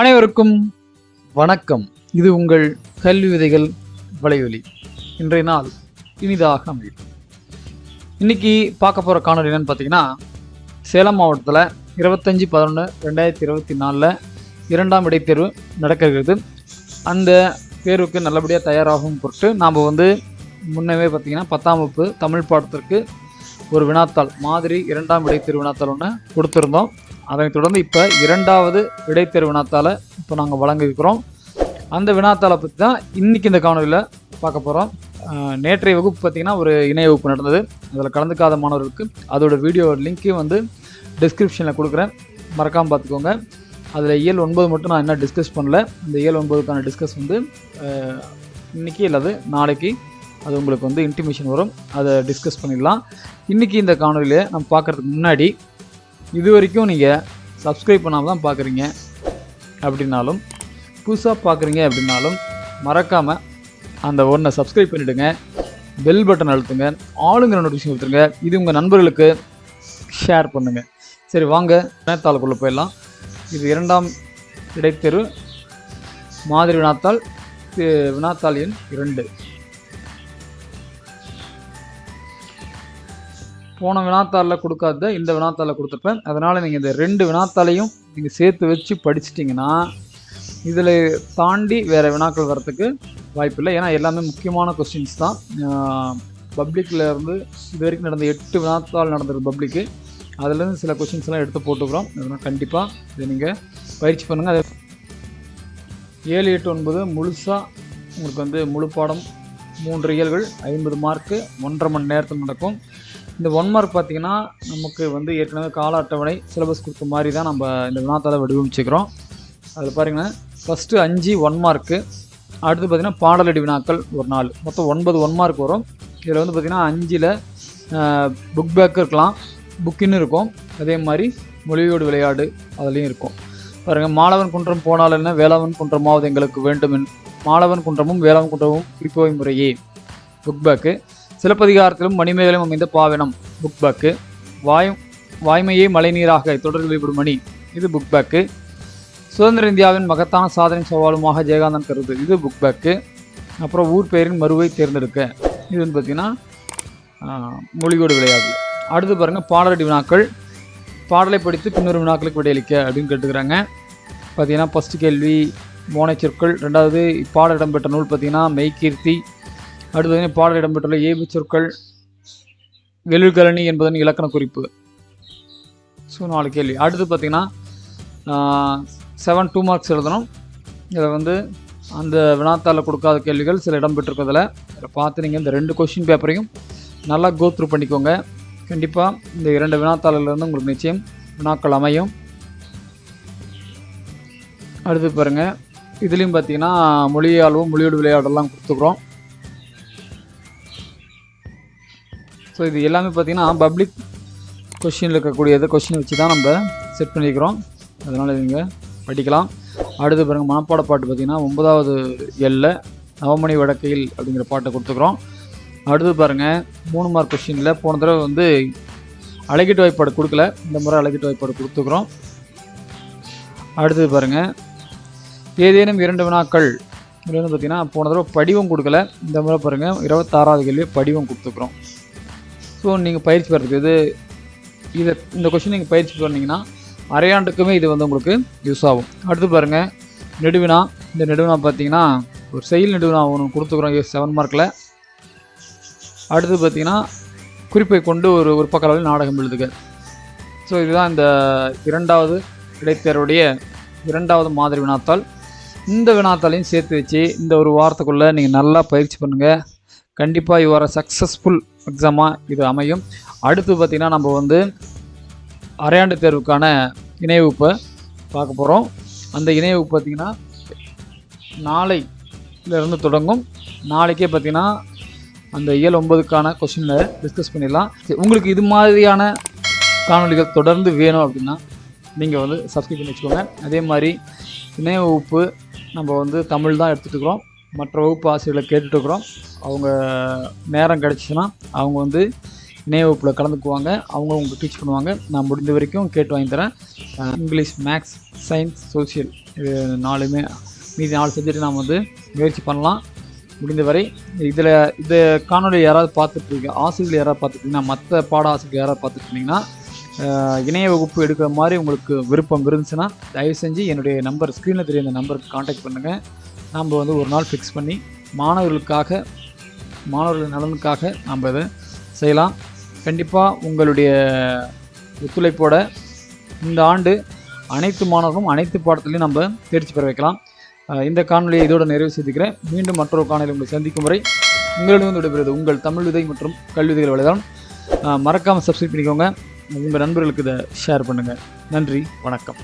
அனைவருக்கும் வணக்கம். இது உங்கள் கல்வி விதைகள் வலையொலி. இன்றைய நாள் இனிதாக அமையும். இன்னைக்கு பார்க்க போகிற காணொலி என்னன்னு பார்த்தீங்கன்னா சேலம் மாவட்டத்தில் இருபத்தஞ்சி பதினொன்று ரெண்டாயிரத்தி இருபத்தி நாலில் இரண்டாம் இடைத்தேர்வு நடக்கிறது. அந்த தேர்வுக்கு நல்லபடியாக தயாராகும் பொருட்டு நாம் வந்து முன்னவே பார்த்தீங்கன்னா பத்தாம் வகுப்பு தமிழ் பாடத்திற்கு ஒரு வினாத்தாள் மாதிரி இரண்டாம் இடைத்தேர்வு வினாத்தாள் ஒன்று கொடுத்துருந்தோம். அதனைத் தொடர்ந்து இப்போ இரண்டாவது இடைத்தேர்வு வினாத்தாளை இப்போ நாங்கள் வழங்கியிருக்கிறோம். அந்த வினாத்தாளை பற்றி தான் இன்றைக்கி இந்த காணொலியில் பார்க்க போகிறோம் நேற்றைய வகுப்பு பார்த்திங்கன்னா ஒரு இணைய வகுப்பு நடந்தது. அதில் கலந்துக்காத மாணவர்களுக்கு அதோட வீடியோ லிங்க்கையும் வந்து டிஸ்கிரிப்ஷனில் கொடுக்குறேன். மறக்காமல் பார்த்துக்கோங்க அதில் இயல் ஒன்பது மட்டும் நான் என்ன டிஸ்கஸ் பண்ணல. இந்த இயல் ஒன்பதுக்கான டிஸ்கஸ் வந்து இன்றைக்கி இன்னைக்கு இல்லாது நாளைக்கு. அது உங்களுக்கு வந்து இன்டிமேஷன் வரும். அதை டிஸ்கஸ் பண்ணிடலாம். இன்றைக்கி இந்த காணொலியில் நம்ம பார்க்குறதுக்கு முன்னாடி இது வரைக்கும் நீங்கள் சப்ஸ்கிரைப் பண்ணாமல் தான் பார்க்குறீங்க அப்படின்னாலும் புதுசாக பார்க்குறீங்க அப்படின்னாலும் மறக்காமல் அந்த ஒன்றை சப்ஸ்கிரைப் பண்ணிவிடுங்க பெல் பட்டன் அழுத்துங்க. ஆளுங்கிற நோட்டிஃபிகேஷன் கொடுத்துருங்க. இது உங்கள் நண்பர்களுக்கு ஷேர் பண்ணுங்கள் சரி வாங்க. வினாத்தாளுக்குள்ளே போயிடலாம். இது இரண்டாம் இடைத்தெரு மாதிரி வினாத்தாள் வினாத்தாள் எண் இரண்டு. போன வினாத்தாளில் கொடுக்காத இந்த வினாத்தாளில் கொடுத்துருப்பேன். அதனால் நீங்கள் இந்த ரெண்டு வினாத்தாளையும் நீங்கள் சேர்த்து வச்சு படிச்சிட்டிங்கன்னா இதில் தாண்டி வேறு வினாக்கள் வரத்துக்கு வாய்ப்பில்லை. ஏன்னா எல்லாமே முக்கியமான கொஸ்டின்ஸ் தான். பப்ளிக்கில் இருந்து இது வரைக்கும் நடந்த எட்டு வினாத்தாள் நடந்தது பப்ளிக்கு அதுலேருந்து சில கொஸ்டின்ஸ் எல்லாம் எடுத்து போட்டுக்கிறோம். அதனால் கண்டிப்பாக இதை நீங்கள் பயிற்சி பண்ணுங்கள் அது ஏழு எட்டு ஒன்பது முழுசாக உங்களுக்கு வந்து முழு பாடம் மூன்று இயல்கள் ஐம்பது மார்க்கு ஒன்றரை மணி நேரத்தில் நடக்கும். இந்த ஒன் மார்க் பார்த்தீங்கன்னா நமக்கு வந்து ஏற்கனவே கால அட்டவணை சிலபஸ் கொடுத்த மாதிரி தான் நம்ம இந்த வினாத்தால் வடிவமைச்சுக்கிறோம். அதில் பாருங்கன்னா ஃபஸ்ட்டு அஞ்சு ஒன் மார்க்கு அடுத்து பார்த்திங்கன்னா பாடலடி வினாக்கள் ஒரு நாள் மொத்தம் ஒன்பது ஒன் மார்க் வரும். இதில் வந்து பார்த்திங்கன்னா அஞ்சில் புக் பேக் இருக்கலாம். புக்கின்னு இருக்கும். அதே மாதிரி மொழியோடு விளையாடு அதுலேயும் இருக்கும். பாருங்கள் மாலவன் குன்றம் போனால் என்ன? வேளாவன் குன்றமாவது எங்களுக்கு வேண்டும் மாணவன் மாலவன் குன்றமும் வேளாண் குன்றமும் குறிப்போய் முறையே. புக் பேக்கு சிலப்பதிகாரத்திலும் மணிமேகலும் அமைந்த பாவனம் புக் பேக்கு வாய் வாய்மையே மழைநீராக தொடர் வெளிப்படும் மணி. இது புக் பேக்கு சுதந்திர இந்தியாவின் மகத்தான சாதனை சவாலுமாக ஜெயகாந்தன் கருது. இது புக் பேக்கு அப்புறம் ஊர் பெயரின் மறுவை தேர்ந்தெடுக்க. இது வந்து பார்த்திங்கன்னா மொழிகோடு மொழியோடு அடுத்து பாருங்கள் பாடலடி வினாக்கள். பாடலை படித்து பின்னொரு வினாக்களுக்கு விடையளிக்க அப்படின்னு கேட்டுக்கிறாங்க. பார்த்தீங்கன்னா ஃபஸ்ட்டு கேள்வி மோனை சொற்கள். ரெண்டாவது இப்பாடல் இடம்பெற்ற நூல் பார்த்தீங்கன்னா மெய்கீர்த்தி அடுத்து பாடல் இடம்பெற்றுள்ள ஏபி சொற்கள் வெளிர்கலனி என்பதன் இலக்கண குறிப்பு. ஸோ நாலு கேள்வி. அடுத்து பார்த்திங்கன்னா செவன் டூ மார்க்ஸ் எழுதணும். இதில் வந்து அந்த வினாத்தாளில் கொடுக்காத கேள்விகள் சில இடம் பெற்றிருக்கிறதுல. இதில் பார்த்து நீங்கள் இந்த ரெண்டு கொஷின் பேப்பரையும் நல்லா கோ த்ரூ பண்ணிக்கோங்க. கண்டிப்பாக இந்த இரண்டு வினாத்தாளிலிருந்து உங்களுக்கு நிச்சயம் வினாக்கள் அமையும். அடுத்து பாருங்கள் இதுலேயும் பார்த்தீங்கன்னா மொழியாளவும் மொழியோடு விளையாடெல்லாம் கொடுத்துக்குறோம் ஸோ இது எல்லாமே பார்த்தீங்கன்னா பப்ளிக் கொஷினில் இருக்கக்கூடியது கொஷின் வச்சு தான் நம்ம செட் பண்ணியிருக்கிறோம் அதனால் நீங்கள் படிக்கலாம். அடுத்து பாருங்கள் மனப்பாட பாட்டு பார்த்தீங்கன்னா ஒன்பதாவது எல்ல நவமணி வடக்கையில் அப்படிங்கிற பாட்டை கொடுத்துக்குறோம். அடுத்து பாருங்கள் மூணு மார்க் கொஷினில் போன தடவை வந்து அழகிட்டு வாய்ப்பாடு கொடுக்கல. இந்த முறை அழகிட்டு வாய்ப்பாடு கொடுத்துக்குறோம். அடுத்தது பாருங்கள் ஏதேனும் இரண்டு வினாக்கள் இது வந்து பார்த்தீங்கன்னா போன தடவை படிவம் கொடுக்கல. இந்த முறை பாருங்கள் இருபத்தாறாவது கேள்வி படிவம் கொடுத்துக்குறோம். ஸோ நீங்கள் பயிற்சி பெறதுக்கு இது இதை இந்த கொஷின் நீங்கள் பயிற்சி பண்ணிங்கன்னா அரையாண்டுக்குமே இது வந்து உங்களுக்கு யூஸ் ஆகும். அடுத்து பாருங்கள் நெடுவினா இந்த நெடுவினா பார்த்தீங்கன்னா ஒரு செயல் நெடுவினா ஒன்று கொடுத்துக்குறோம் செவன் மார்க்கில் அடுத்து பார்த்தீங்கன்னா குறிப்பை கொண்டு ஒரு ஒரு பக்கத்தில் நாடகம் எழுதுக. ஸோ இதுதான் இந்த இரண்டாவது இடைத்தேர்வுடைய இரண்டாவது மாதிரி வினாத்தாள். இந்த வினாத்தாளையும் சேர்த்து வச்சு இந்த ஒரு வாரத்துக்குள்ளே நீங்கள் நல்லா பயிற்சி பண்ணுங்கள் கண்டிப்பாக யுவர் சக்ஸஸ்ஃபுல் எக்ஸாமாக இது அமையும். அடுத்து பார்த்திங்கன்னா நம்ம வந்து அரையாண்டு தேர்வுக்கான இணைவகுப்பை பார்க்க போகிறோம் அந்த இணையவகுப்பு பார்த்திங்கன்னா நாளையிலிருந்து தொடங்கும். நாளைக்கே பார்த்திங்கன்னா அந்த இயல் ஒன்பதுக்கான கொஷினில் டிஸ்கஸ் பண்ணிடலாம். சரி, உங்களுக்கு இது மாதிரியான காணொலிகள் தொடர்ந்து வேணும் அப்படின்னா நீங்கள் வந்து சப்ஸ்கிரைப் பண்ணி வச்சுக்கோங்க. அதே மாதிரி இணைய வகுப்பு நம்ம வந்து தமிழ் தான் எடுத்துகிட்டு இருக்கிறோம். மற்ற வகுப்பு ஆசிரியர்களை கேட்டுட்ருக்குறோம் அவங்க நேரம் கிடச்சிச்சின்னா அவங்க வந்து இணைய வகுப்பில் கலந்துக்குவாங்க. அவங்க உங்களுக்கு டீச் பண்ணுவாங்க. நான் முடிந்த வரைக்கும் கேட்டு வாங்கி தரேன். இங்கிலீஷ் மேக்ஸ் சயின்ஸ் சோஷியல் இது நாலுமே மீதி நாலு சப்ஜெக்ட் நாம் வந்து முயற்சி பண்ணலாம். முடிந்தவரை இதில் இந்த காணொலி யாராவது பார்த்துட்டு இருக்கீங்க ஆசிரியர்கள் யாராவது பார்த்துருக்கீங்கன்னா மற்ற பாட ஆசிரியர்கள் யாராவது பார்த்துட்டிங்கன்னா இணைய வகுப்பு எடுக்கிற மாதிரி உங்களுக்கு விருப்பம் இருந்துச்சுன்னா தயவு செஞ்சு என்னுடைய நம்பர் ஸ்க்ரீனில் தெரிய அந்த நம்பருக்கு காண்டாக்ட் பண்ணுங்கள் நாம் வந்து ஒரு நாள் ஃபிக்ஸ் பண்ணி மாணவர்களுக்காக மாணவர்கள் நலனுக்காக நாம் இதை செய்யலாம். கண்டிப்பாக உங்களுடைய ஒத்துழைப்போட இந்த ஆண்டு அனைத்து மாணவர்களும் அனைத்து பாடத்துலையும் நம்ம தேர்ச்சி பெற வைக்கலாம். இந்த காணொலியை இதோட நிறைவு செய்துக்கிறேன். மீண்டும் மற்றொரு காணொலி உங்களை சந்திக்கும் வரை உங்களிடம் விடைபெறுவது உங்கள் தமிழ் விதை மற்றும் கல்விதைகள் வலைதளம். மறக்காமல் சப்ஸ்கிரைப் பண்ணிக்கோங்க. உங்கள் நண்பர்களுக்கு இதை ஷேர் பண்ணுங்கள் நன்றி வணக்கம்.